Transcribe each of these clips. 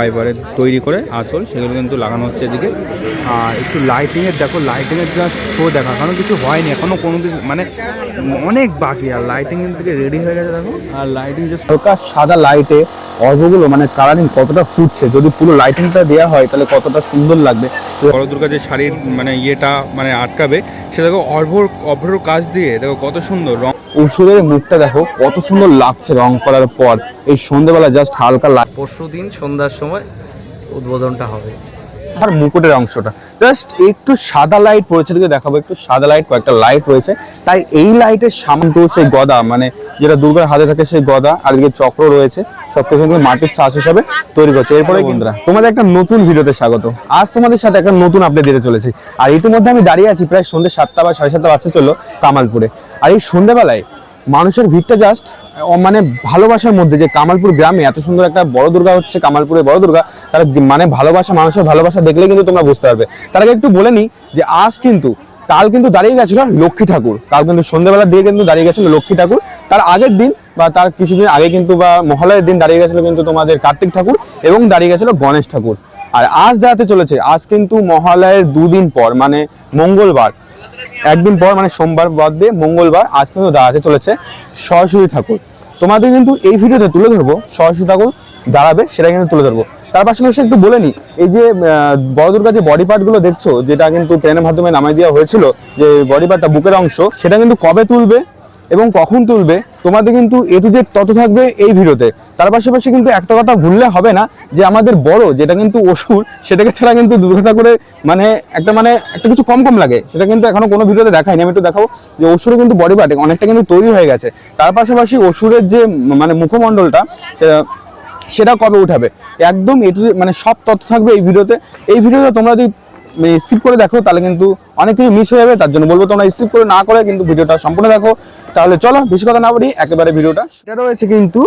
ফাইবারের তৈরি করে আঁচল, সেগুলো কিন্তু লাগানো হচ্ছে এদিকে। আর একটু লাইটিংয়ের দেখো লাইটিংয়ের যা শো দেখা কারণ কিছু হয়নি এখনও কোনো দিন মানে অনেক বাকি, আর লাইটিং থেকে রেডি হয়ে গেছে দেখো। আর লাইটিং যে হালকা সাদা লাইটে অর্ঘগুলো মানে কালারিং কতটা ফুটছে, যদি পুরো লাইটিংটা দেওয়া হয়, তাহলে কতটা সুন্দর লাগবে। বড় দুর্গা যে শাড়ির মানে ইয়েটা মানে আটকাবে সে দেখো অর্ভর অভ্র কাজ দিয়ে দেখো কত সুন্দর রং। ওষুধের মুখটা দেখো কত সুন্দর লাগছে রং করার পর। এই সন্ধ্যেবেলা জাস্ট হালকা লাইট পরশু দিন সন্ধ্যার সময় উদ্বোধনটা হবে। আর মুকুটের অংশটা। জাস্ট একটু সাদা লাইট পড়েছে দিকে দেখাবো একটু সাদা লাইট কয়েকটা লাইট রয়েছে তাই এই লাইটের সামন্ত সেই গদা মানে যেটা দুর্গার হাতে থাকে সেই গদা আর এদিকে চক্র রয়েছে। সব কিছু কিন্তু মাটির সাজ হিসাবে তৈরি করছে। এরপরে বন্ধুরা। তোমাদের একটা নতুন ভিডিওতে স্বাগত। আজ তোমাদের সাথে একটা নতুন আপডেট দিতে চলেছি। আর ইতিমধ্যে আমি দাঁড়িয়ে আছি প্রায় সন্ধ্যে সাতটা বা সাড়ে সাতটা বাজতে চলল কামালপুরে। আর এই সন্ধ্যেবেলায় মানুষের ভিড়টা জাস্ট মানে ভালোবাসার মধ্যে যে কামালপুর গ্রামে এত সুন্দর একটা বড় দুর্গা হচ্ছে কামালপুরে বড় দুর্গা তার মানে ভালোবাসা মানুষের ভালোবাসা দেখলে কিন্তু তোমরা বুঝতে পারবে। তার আগে একটু বলে নিই যে আজ কিন্তু কাল কিন্তু দাঁড়িয়ে গেছিল লক্ষ্মী ঠাকুর। কাল কিন্তু সন্ধ্যেবেলার দিকে কিন্তু দাঁড়িয়ে গেছিল লক্ষ্মী ঠাকুর। তার আগের দিন বা তার কিছুদিন আগে কিন্তু বা মহালয়ের দিন দাঁড়িয়ে গেছিল কিন্তু তোমাদের কার্তিক ঠাকুর এবং দাঁড়িয়ে গেছিল গণেশ ঠাকুর। আর আজ দাঁড়াতে চলেছে আজ কিন্তু মহালয়ের দুদিন পর মানে মঙ্গলবার একদিন পর মানে সোমবার বাদ দিয়ে মঙ্গলবার আজ কিন্তু দাঁড়াতে চলেছে সরস্বতী ঠাকুর। তোমাদের কিন্তু এই ভিডিওতে তুলে ধরবো সরস্বতী ঠাকুর দাঁড়াবে সেটা কিন্তু তুলে ধরবো। তার পাশাপাশি একটু বলে নি এই যে আহ, বড় দুর্গা যে বডি পার্টগুলো দেখছ যেটা কিন্তু ট্রেনের মাধ্যমে নামাই দেওয়া হয়েছিল যে বডি পার্টটা বুকের অংশ সেটা কিন্তু কবে তুলবে? এবং কখন তুলবে, তোমাদের কিন্তু এ টু জেড তত থাকবে এই ভিডিওতে। তার পাশাপাশি কিন্তু একটা কথা ভুললে হবে না, যে আমাদের বড়, যেটা কিন্তু অসুর, সেটাকে ছাড়া কিন্তু দুর্গা ঠাকুরের মানে একটা মানে একটা কিছু কম কম লাগে। সেটা কিন্তু এখনও কোনো ভিডিওতে দেখাইনি, আমি একটু দেখাবো। যে অসুরের কিন্তু বডি পার্ট অনেকটা কিন্তু তৈরি হয়ে গেছে। তার পাশাপাশি অসুরের যে মানে মুখমণ্ডলটা, সেটা কবে উঠাবে? একদম এটু মানে সব তথ্য থাকবে এই ভিডিওতে। এই ভিডিওতে তোমরা যদি স্কিপ করে দেখো, তাহলে কিন্তু অনেক কিছু মিস হয়ে যাবে, তার জন্য বলব তোমরা স্কিপ করে না করে কিন্তু ভিডিওটা সম্পূর্ণ দেখো। তাহলে চলো, বেশি কথা না বলি একেবারে ভিডিওটা সেটা রয়েছে কিন্তু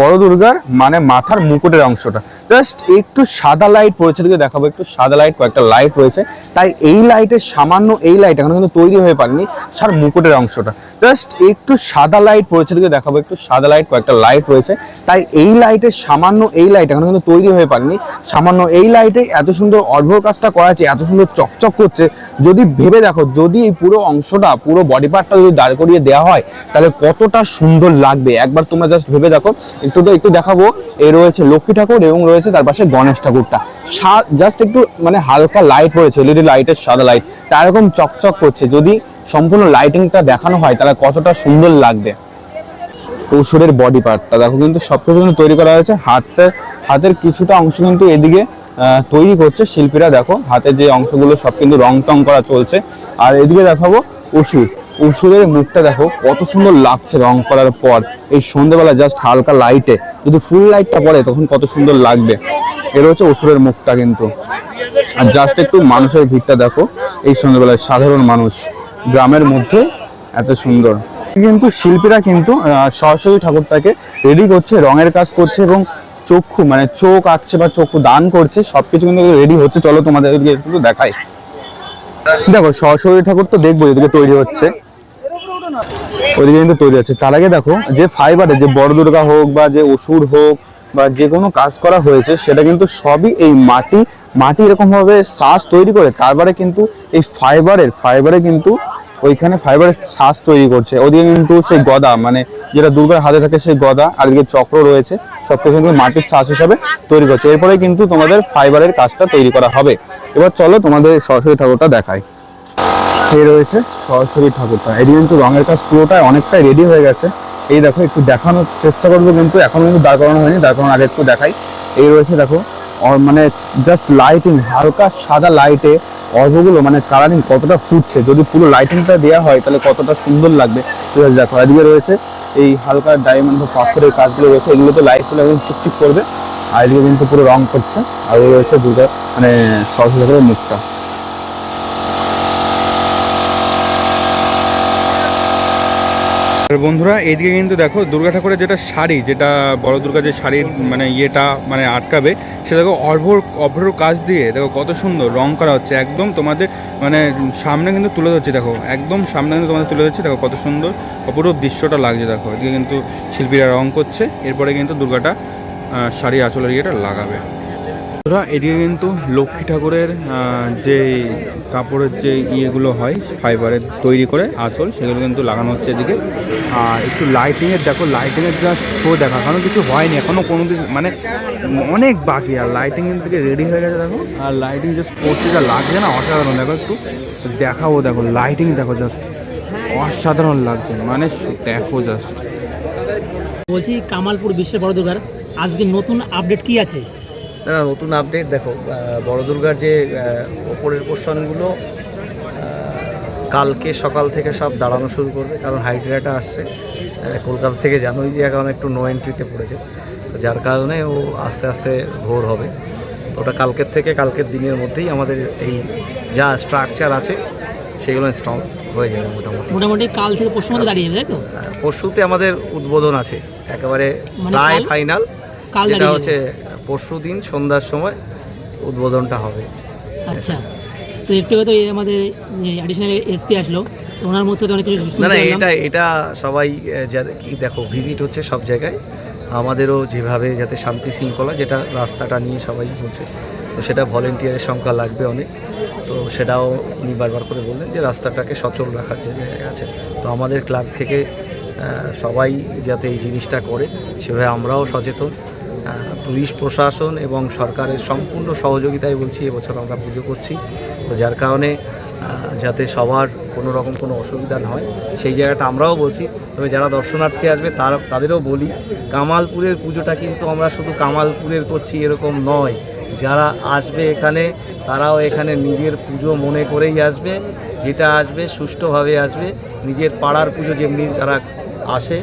বড় দুর্গার মানে মাথার মুকুটের অংশটা। জাস্ট একটু সাদা লাইট পড়েছে দিকে দেখাবো, একটু সাদা লাইট কয়েকটা লাইট রয়েছে। তাই এই লাইটের সামান্য এই লাইট এখনও কিন্তু তৈরি হয়ে পারেনি সার মুকুটের অংশটা। জাস্ট একটু সাদা লাইট পড়েছে দিকে দেখাবো, একটু সাদা লাইট কয়েকটা লাইট রয়েছে। তাই এই লাইটের সামান্য এই লাইট এখনও কিন্তু তৈরি হয়ে পারেনি। সামান্য এই লাইটে এত সুন্দর অর্ভর কাজটা করা আছে এত সুন্দর চকচক করছে, যদি ভেবে দেখো, যদি এই পুরো অংশটা, পুরো বডি পার্টটা যদি দাঁড় করিয়ে দেওয়া হয়, তাহলে কতটা সুন্দর লাগবে। একবার তোমরা জাস্ট ভেবে দেখো। একটু তো একটু দেখাবো। এ রয়েছে লক্ষ্মী ঠাকুর এবং রয়েছে তার পাশে গণেশ ঠাকুরটা। জাস্ট একটু মানে হালকা লাইট রয়েছে এলইডি লাইটের সাদা লাইট তা এরকম চকচক করছে। যদি সম্পূর্ণ লাইটিংটা দেখানো হয়, তাহলে কতটা সুন্দর লাগবে। অসুরের বডি পার্টটা দেখো কিন্তু সবকিছু কিন্তু তৈরি করা হয়েছে। হাতের হাতের কিছুটা অংশ কিন্তু এদিকে তৈরি করছে শিল্পীরা, দেখো হাতের যে অংশগুলো সব কিন্তু রং টং করা চলছে। আর এদিকে দেখাবো অসুর অসুরের মুখটা দেখো, কত সুন্দর লাগছে রং করার পর। এই সন্ধ্যেবেলা জাস্ট হালকা লাইটে যদি ফুল লাইটটা পড়ে, তখন কত সুন্দর লাগবে। এর হচ্ছে অসুরের মুখটা কিন্তু। আর জাস্ট একটু মানুষের ভিড়টা দেখো, এই সন্ধ্যেবেলায় সাধারণ মানুষ, গ্রামের মধ্যে এত সুন্দর। কিন্তু শিল্পীরা কিন্তু সরস্বতী ঠাকুরটাকে রেডি করছে, রঙের কাজ করছে এবং চক্ষু মানে চোখ আঁকছে বা চক্ষু দান করছে, সবকিছু কিন্তু রেডি হচ্ছে। চলো তোমাদের একটু দেখাই। দেখো, সরস্বতী ঠাকুর তো দেখব এদিকে তৈরি হচ্ছে। ওইদিকে কিন্তু তৈরি হচ্ছে। তার আগে দেখো, যে ফাইবারে যে বড় দুর্গা হোক বা যে অসুর হোক বা যে কোনো কাজ করা হয়েছে, সেটা কিন্তু সবই এই মাটি মাটি এরকম ভাবে শ্বাস তৈরি করে, তারপরে কিন্তু এই ফাইবারের ফাইবারে কিন্তু ওইখানে ফাইবারের শ্বাস তৈরি করছে। ওদিকে কিন্তু সেই গদা মানে যেটা দুর্গার হাতে থাকে সেই গদা, আর এদিকে চক্র রয়েছে সব কিছু কিন্তু মাটির শ্বাস হিসাবে তৈরি করছে। এরপরে কিন্তু তোমাদের ফাইবারের কাজটা তৈরি করা হবে। এবার চলো তোমাদের সরস্বতী ঠাকুরটা দেখাই। এই রয়েছে সরস্বতী ঠাকুরটা। এটি কিন্তু রঙের কাজ পুরোটাই অনেকটাই রেডি হয়ে গেছে। এই দেখো, একটু দেখানোর চেষ্টা করব, কিন্তু এখনও কিন্তু দাঁড় করানো হয়নি। দাঁড় করানোর আগে একটু দেখাই। এই রয়েছে দেখো মানে জাস্ট লাইটিং হালকা সাদা লাইটে অর্বগুলো মানে কালারিং কতটা ফুটছে, যদি পুরো লাইটিংটা দেওয়া হয়, তাহলে কতটা সুন্দর লাগবে। দেখো এদিকে রয়েছে, এই হালকা ডায়মন্ড বা পাথরের কাজগুলো রয়েছে, এগুলো এগুলোতে লাইটগুলো একদম ঠিক করবে। আর এদিকে কিন্তু পুরো রং করছে, আর রয়েছে দুর্গা মানে সরস্বতী ঠাকুরের মুখটা। বন্ধুরা, এইদিকে কিন্তু দেখো দুর্গা ঠাকুরের যেটা শাড়ি, যেটা বড় দুর্গা যে শাড়ির মানে ইয়েটা মানে আটকাবে সেটা দেখো অর্ভর অভ্র কাজ দিয়ে, দেখো কত সুন্দর রং করা হচ্ছে, একদম তোমাদের মানে সামনে কিন্তু তুলে ধরছে, দেখো, একদম সামনে কিন্তু তোমাদের তুলে ধরছে, দেখো কত সুন্দর, অপরূপ দৃশ্যটা লাগছে, দেখো, এদিকে কিন্তু শিল্পীরা রং করছে, এরপরে কিন্তু দুর্গাটা শাড়ি আঁচলের ইয়েটা লাগাবে। ওরা এদিকে কিন্তু লক্ষ্মী ঠাকুরের যে কাপড়ের যে ইয়েগুলো হয় ফাইবারের তৈরি করে আঁচল, সেগুলো কিন্তু লাগানো হচ্ছে এদিকে। আর একটু লাইটিংয়ের দেখো লাইটিংয়ের যা শো দেখা, কারণ কিছু হয়নি এখনও কোনো দিন মানে অনেক বাকি, আর লাইটিংয়ের দিকে রেডি হয়ে গেছে, দেখো। আর লাইটিং জাস্ট পড়ছে যা লাগছে না, অসাধারণ, দেখো একটু দেখাবো, দেখো লাইটিং দেখো জাস্ট অসাধারণ লাগছে মানে দেখো জাস্ট বলছি কামালপুর বিশ্বের বড় দুর্গার, আজকে নতুন আপডেট কি আছে? না নতুন আপডেট দেখো বড় দুর্গার যে ওপরের পোর্শনগুলো কালকে সকাল থেকে সব দাঁড়ানো শুরু করবে কারণ হাইড্রাটা আসছে। কলকাতা থেকে জানোই যে এখন একটু নো এন্ট্রিতে পড়েছে। তো যার কারণে ও আস্তে আস্তে ভোর হবে। তো ওটা কালকের থেকে কালকের দিনের মধ্যেই আমাদের এই যা স্ট্রাকচার আছে সেগুলো স্ট্রং হয়ে যাবে মোটামুটি। মোটামুটি কাল থেকে পরশু মধ্যে দাঁড়িয়ে যাবে তো? পরশুতে আমাদের উদ্বোধন আছে একেবারে মানে প্রায় ফাইনাল কাল যেটা হচ্ছে পরশু দিন সন্ধ্যার সময় উদ্বোধনটা হবে। আচ্ছা তো একটু আগে তো এই আমাদের অ্যাডিশনাল এসপি আসলো তো ওনার মধ্যে তো অনেক কিছু না না এটা এটা সবাই যা- কি দেখো ভিজিট হচ্ছে সব জায়গায়। আমাদেরও যেভাবে যাতে শান্তি শৃঙ্খলা যেটা রাস্তাটা নিয়ে সবাই বলছে তো সেটা ভলেন্টিয়ারের সংখ্যা লাগবে অনেক। তো সেটাও উনি বারবার করে বললেন যে রাস্তাটাকে সচল রাখার যে জায়গা আছে। তো আমাদের ক্লাব থেকে সবাই যাতে এই জিনিসটা করে সেভাবে আমরাও সচেতন। পুলিশ প্রশাসন এবং সরকারের সম্পূর্ণ সহযোগিতায় বলছি, এবছর আমরা পুজো করছি। তো যার কারণে যাতে সবার কোনো রকম কোনো অসুবিধা না হয়, সেই জায়গাটা আমরাও বলছি। তবে যারা দর্শনার্থী আসবে, তার, তাদেরও বলি, কামালপুরের পুজোটা কিন্তু আমরা শুধু কামালপুরের করছি, এরকম নয়। যারা আসবে এখানে, তারাও এখানে নিজের পুজো মনে করেই আসবে। যেটা আসবে, সুষ্ঠুভাবে আসবে। নিজের পাড়ার পুজো যেমনি তারা আসে,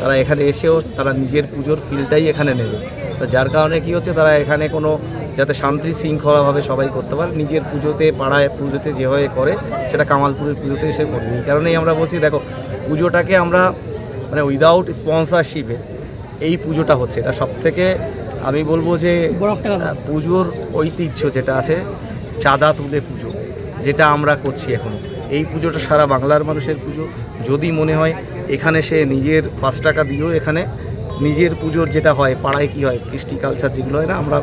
তারা এখানে এসেও তারা নিজের পুজোর ফিলটাই এখানে নেবে। তো যার কারণে কি হচ্ছে তারা এখানে কোনো যাতে শান্তি শৃঙ্খলাভাবে সবাই করতে পারে নিজের পুজোতে পাড়ায় পুজোতে যেভাবে করে সেটা কামালপুরের পুজোতে এসে করবে এই কারণেই আমরা বলছি দেখো পুজোটাকে আমরা মানে উইদাউট স্পন্সরশিপে এই পুজোটা হচ্ছে। এটা সব থেকে আমি বলব যে পুজোর ঐতিহ্য যেটা আছে চাঁদা তুলে পুজো যেটা আমরা করছি এখন। এই পুজোটা সারা বাংলার মানুষের পুজো। যদি মনে হয় এখানে সে নিজের পাঁচ টাকা দিয়েও এখানে নিজের পুজোর যেটা হয় পাড়ায় কি হয় কৃষ্টি কালচার যেগুলো হয় না আমরা।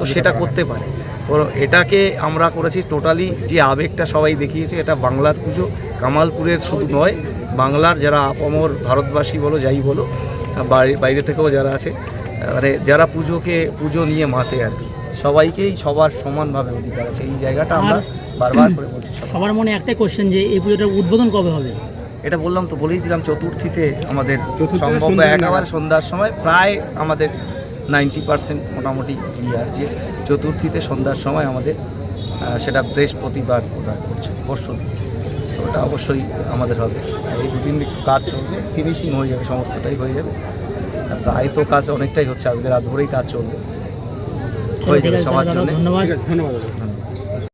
তো সেটা করতে পারে। তো এটাকে আমরা করেছি টোটালি যে আবেগটা সবাই দেখিয়েছে এটা বাংলার পুজো। কামালপুরের শুধু নয় বাংলার যারা আপামর ভারতবাসী বলো যাই বলো বাইরে বাইরে থেকেও যারা আছে মানে যারা পুজোকে পুজো নিয়ে মাতে আর কি সবাইকেই সবার সমানভাবে অধিকার আছে। এই জায়গাটা আমরা বারবার করে বলছি সবার মনে একটাই কোশ্চেন যে এই পুজোটার উদ্বোধন কবে হবে? এটা বললাম তো বলেই দিলাম চতুর্থীতে আমাদের সম্ভব একেবারে সন্ধ্যার সময় প্রায় আমাদের নাইনটি পার্সেন্ট মোটামুটি ক্লিয়ার যে চতুর্থীতে সন্ধ্যার সময় আমাদের সেটা বৃহস্পতিবার প্রদান করছে পরশু তো ওটা অবশ্যই আমাদের হবে। এই দু তিন কাজ চলবে ফিনিশিং হয়ে যাবে সমস্তটাই হয়ে যাবে। প্রায় তো কাজ অনেকটাই হচ্ছে আজকে রাত ভরেই কাজ চলবে। হয়ে যাবে সবার জন্য। ধন্যবাদ। ধন্যবাদ।